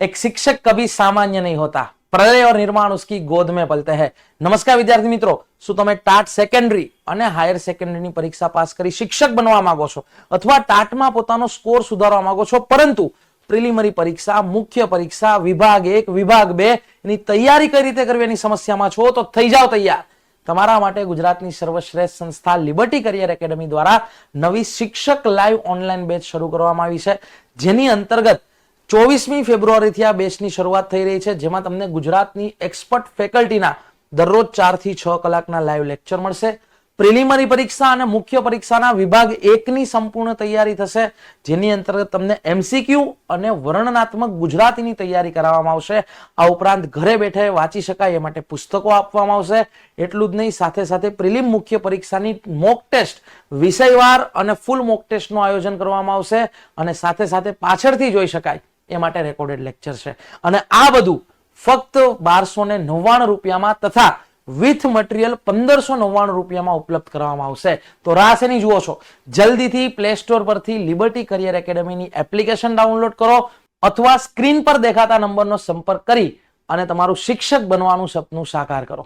एक शिक्षक कभी सामान्य नहीं होता प्रलय और निर्माण उसकी गोद में पलते हैं નમસ્કાર વિદ્યાર્થી મિત્રો શું તમે ટાટ સેકન્ડરી અને હાયર સેકન્ડરીની પરીક્ષા પાસ કરી શિક્ષક બનવા માંગો છો અથવા ટાટમાં પોતાનો સ્કોર સુધારવા માંગો છો પરંતુ પ્રિલિમરી પરીક્ષા મુખ્ય પરીક્ષા વિભાગ એક વિભાગ બે એની તૈયારી કઈ રીતે કરવી એની સમસ્યામાં છો તો થઈ જાઓ તૈયાર તમારા માટે ગુજરાતની સર્વશ્રેષ્ઠ સંસ્થા લિબર્ટી કરિયર એકેડમી દ્વારા નવી શિક્ષક લાઈવ ઓનલાઈન બેચ શરૂ કરવામાં આવી છે જેની અંતર્ગત ચોવીસમી ફેબ્રુઆરીથી આ બેચની શરૂઆત થઈ રહી છે, જેમાં તમને ગુજરાતની એક્સપર્ટ ફેકલ્ટીના દરરોજ ચારથી છ કલાકના લાઈવ લેક્ચર મળશે. પ્રિલિમરી પરીક્ષા અને મુખ્ય પરીક્ષાના વિભાગ એકની સંપૂર્ણ તૈયારી થશે, જેની અંતર્ગત તમને એમસીક્યુ અને વર્ણનાત્મક ગુજરાતીની તૈયારી કરાવવામાં આવશે. આ ઉપરાંત ઘરે બેઠે વાંચી શકાય એ માટે પુસ્તકો આપવામાં આવશે. એટલું જ નહીં, સાથે સાથે પ્રિલિમ મુખ્ય પરીક્ષાની મોક ટેસ્ટ, વિષયવાર અને ફૂલ મોક ટેસ્ટનું આયોજન કરવામાં આવશે અને સાથે સાથે પાછળથી જોઈ શકાય. એ માટે રેકોર્ડેડ લેક્ચર છે. અને આ બધું ફક્ત બારસો ને નવ્વાણું રૂપિયામાં તથા વિથ મટીરિયલ પંદરસો નવ્વાણું રૂપિયામાં ઉપલબ્ધ કરવામાં આવશે. તો રાહ એની જુઓ છો? જલ્દીથી પ્લે સ્ટોર પરથી લિબર્ટી કરિયર એકેડમીની એપ્લિકેશન ડાઉનલોડ કરો અથવા સ્ક્રીન પર દેખાતા નંબરનો સંપર્ક કરી અને તમારું શિક્ષક બનવાનું સપનું સાકાર કરો.